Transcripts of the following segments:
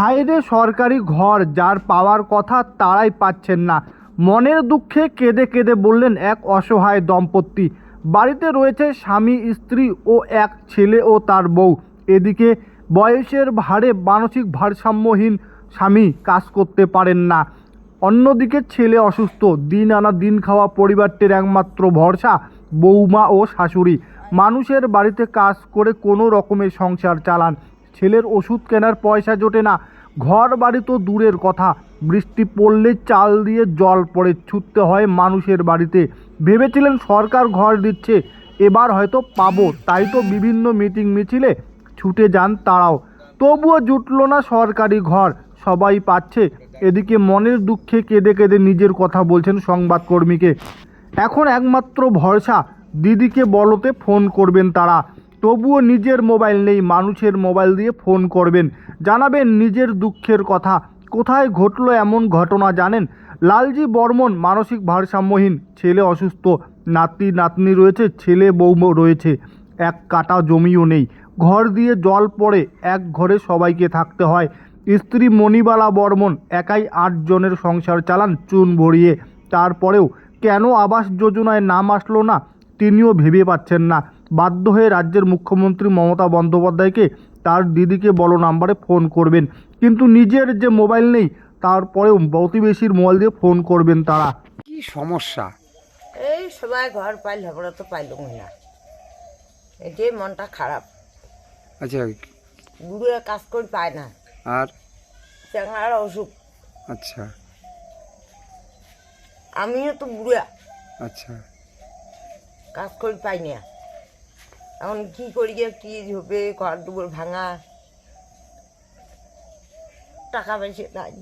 হাইরে সরকারি ঘর, যার পাওয়ার কথা তারাই পাচ্ছেন না। মনের দুঃখে কেঁদে কেঁদে বললেন এক অসহায় দম্পতি। বাড়িতে রয়েছে স্বামী, স্ত্রী ও এক ছেলে ও তার বউ। এদিকে বয়সের ভারে মানসিক ভারসাম্যহীন স্বামী কাজ করতে পারেন না। অন্যদিকে ছেলে অসুস্থ। দিন আনা দিন খাওয়া পরিবারটির একমাত্র ভরসা বৌমা ও শাশুড়ি। মানুষের বাড়িতে কাজ করে কোনো রকমের সংসার চালান। ছেলের ওষুধ কেনার পয়সা জোটে না। ঘর বাড়ি তো দূরের কথা। বৃষ্টি পড়লে চাল দিয়ে জল পড়ে, ছুটতে হয় মানুষের বাড়িতে। ভেবেছিলেন সরকার ঘর দিচ্ছে, এবার হয়তো পাবো। তাই তো বিভিন্ন মিটিং মিছিলে ছুটে যান তারাও। তবুও জুটলো না সরকারি ঘর, সবাই পাচ্ছে। এদিকে মনের দুঃখে কেঁদে কেঁদে নিজের কথা বলছেন সংবাদকর্মীকে। এখন একমাত্র ভরসা, দিদিকে বলতে ফোন করবেন তারা। তবুও নিজের মোবাইল নেই, মানুষের মোবাইল দিয়ে ফোন করবেন। জানাবেন নিজের দুঃখের কথা। কোথায় ঘটলো এমন ঘটনা জানেন? লালজি বর্মন মানসিক ভারসাম্যহীন, ছেলে অসুস্থ। নাতি, নাতনি রয়েছে, ছেলে বউ রয়েছে। এক কাটা জমিও নেই। ঘর দিয়ে জল পড়ে, এক ঘরে সবাইকে থাকতে হয়। স্ত্রী মণিবালা বর্মন একাই আটজনের সংসার চালান, চুন ভরিয়ে। তারপরেও কেন আবাস যোজনায় নাম আসলো না? তিনিও ভেবে পাচ্ছেন না। বাধ্য হয়ে রাজ্যের মুখ্যমন্ত্রী মমতা বন্দ্যোপাধ্যায়কে তার দিদিকে বলো নাম্বারে ফোন করবেন। কিন্তু নিজের যে মোবাইল নেই তারপরেও প্রতিবেশীর মোবাইল দিয়ে ফোন করবেন তারা। কি সমস্যা? এই সবাই ঘর পাইল আমরা তো পাইলুম না। এটাই মনটা খারাপ। আচ্ছা বুড়ো কাজ করে পায় না। আর? চ্যাংড়ার অসুখ। আচ্ছা। আমিও তো বুড়া আচ্ছা। কাজ করে পাই না। এখন কি করি কি হবে ঘর দুপুর ভাঙা? টাকা পয়সা নাই।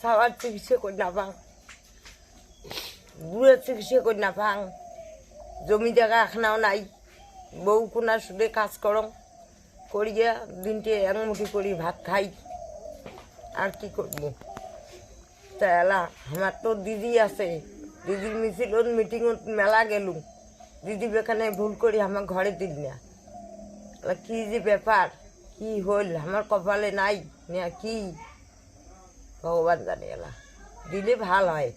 সবার চিকিৎসা করি না পাং বুড়োর চিকিৎসা করি না পাং জমি জায়গা এখনাও নাই। বউ কোনা সুদে কাজ করং। করি গিয়া দিনটে মুঠি করি ভাত খাই। আর কি করব? তা এলা, আমার তো দিদি আছে। দিদির মিছিল, মিটিংত মেলা গেলু দিদি এখানে ভুল করি আমার ঘরে দিল না কি যে ব্যাপার কি হইল আমার কপালে নাই না কি? ভগবান জানে এলা দিলে ভালো হয়।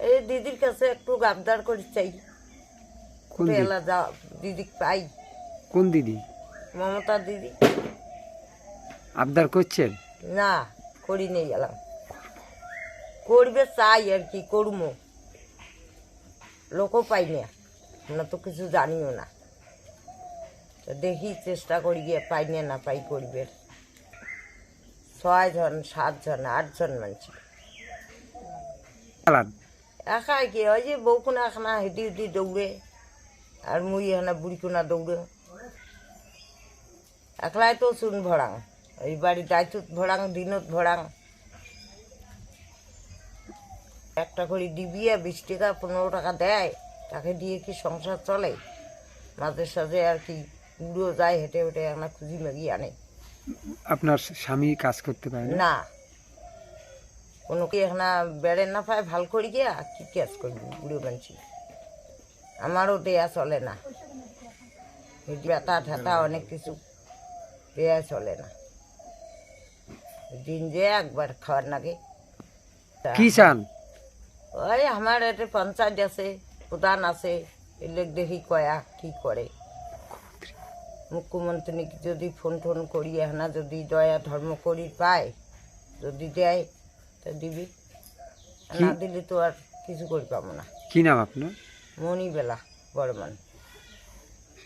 এই দিদির কাছে একটু গাবদার করে চাই? এলা যা দিদি পাই। কোন দিদি? মমতা দিদি। আবদার করছেন? না করি নেই গেলাম করবে চাই আর কি করব লোকও পাই না। আমরা তো কিছু জানিও না। তো দেখি চেষ্টা করি গিয়ে পাই না না পাই করবে। ছয় জন সাতজন আটজন মানুষ। চালান একা কি? ওই যে বউকুনা এখানা হেঁটে হেঁটে দৌড়ে। আর মুই এখানে বুড়িকুনা দৌড়ে। একলাই তো চুন ভরাং। এই বাড়ি দায়িত্বত ভরাং দিনত ভরাং। একটা করে ডিবিয়া বিশ টাকা পনেরো টাকা দেয় তাকে দিয়ে কি সংসার চলে? মাঝে সাঝে আর কি উড়ো যায় হেঁটে হেঁটে একটা খুঁজি মাগি আনে। আপনার স্বামী কাজ করতে পারে না? কোনো কি এখন বেড়ে না পায় ভালো করি গিয়া কি কাজ করবি বুড়ো মানছি আমারও দেয়া চলে না। ব্যথা ঠেতা অনেক কিছু দেয়া চলে না। দিন যে একবার খাওয়ার নাগে। কি চান? ওই আমার একটা পঞ্চায়েত আছে প্রধান আছে এলে দেখি কয়া কি করে? মুখ্যমন্ত্রী যদি ফোন টোন করি না যদি দয়া ধর্ম করি পায় যদি দেয় তা দিবি। না দিলে তো আর কিছু করি পাবো না। কি নাম আপনার? মণিবেলা বর্মান।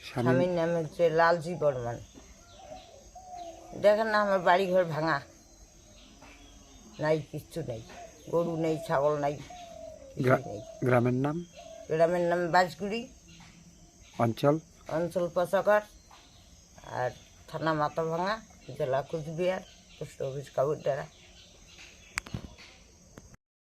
স্বামী? স্বামীর নাম হচ্ছে লালজি বর্মান। দেখেন না আমার বাড়ি ঘর ভাঙা। নাই কিচ্ছু নেই। গরু নেই ছাগল নেই। গ্রামের নাম? গ্রামের নাম বাজগুড়ি অঞ্চল? অঞ্চল পশাকর আর থানা মাথাভাঙা জেলা কুচবিহার পোস্ট অফিস কাবুরদারা